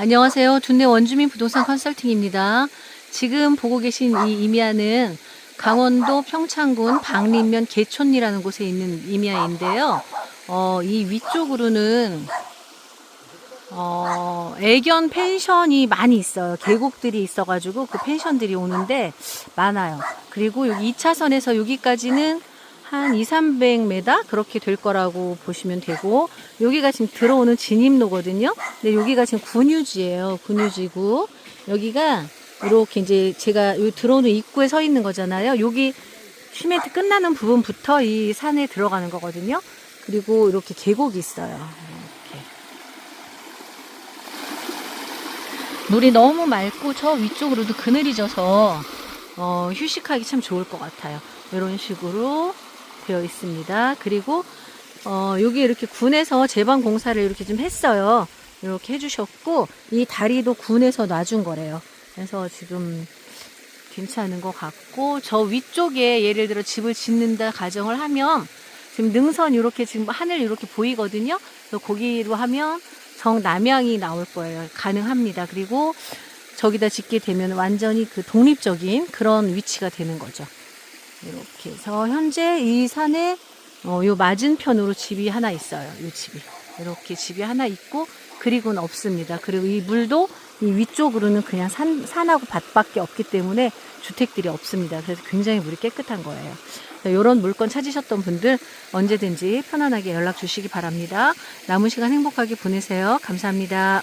안녕하세요. 둔내 원주민 부동산 컨설팅입니다. 지금 보고 계신 이 이미야는 강원도 평창군 방림면 개촌리라는 곳에 있는 이미야인데요. 어, 이 위쪽으로는 어, 애견 펜션이 많이 있어요. 계곡들이 있어가지고 그 펜션들이 오는데 많아요. 그리고 여기 2차선에서 여기까지는 한 2, 300m 그렇게 될 거라고 보시면 되고 여기가 지금 들어오는 진입로거든요. 근데 여기가 지금 군유지예요. 군유지고 여기가 이렇게 이제 제가 들어오는 입구에 서 있는 거잖아요. 여기 시멘트 끝나는 부분부터 이 산에 들어가는 거거든요. 그리고 이렇게 계곡이 있어요. 이렇게. 물이 너무 맑고 저 위쪽으로도 그늘이 져서 어, 휴식하기 참 좋을 것 같아요. 이런 식으로 되어 있습니다. 그리고 어, 여기 이렇게 군에서 제방 공사를 이렇게 좀 했어요. 이렇게 해주셨고 이 다리도 군에서 놔준 거래요. 그래서 지금 괜찮은 것 같고 저 위쪽에 예를 들어 집을 짓는다 가정을 하면 지금 능선 이렇게 지금 하늘 이렇게 보이거든요. 그래서 거기로 하면 정남향이 나올 거예요. 가능합니다. 그리고 저기다 짓게 되면 완전히 그 독립적인 그런 위치가 되는 거죠. 이렇게 해서 현재 이 산에 어, 요 맞은편으로 집이 하나 있어요. 이 집이 이렇게 집이 하나 있고 그리고는 없습니다. 그리고 이 물도 이 위쪽으로는 그냥 산, 산하고 밭밖에 없기 때문에 주택들이 없습니다. 그래서 굉장히 물이 깨끗한 거예요. 이런 물건 찾으셨던 분들 언제든지 편안하게 연락 주시기 바랍니다. 남은 시간 행복하게 보내세요. 감사합니다.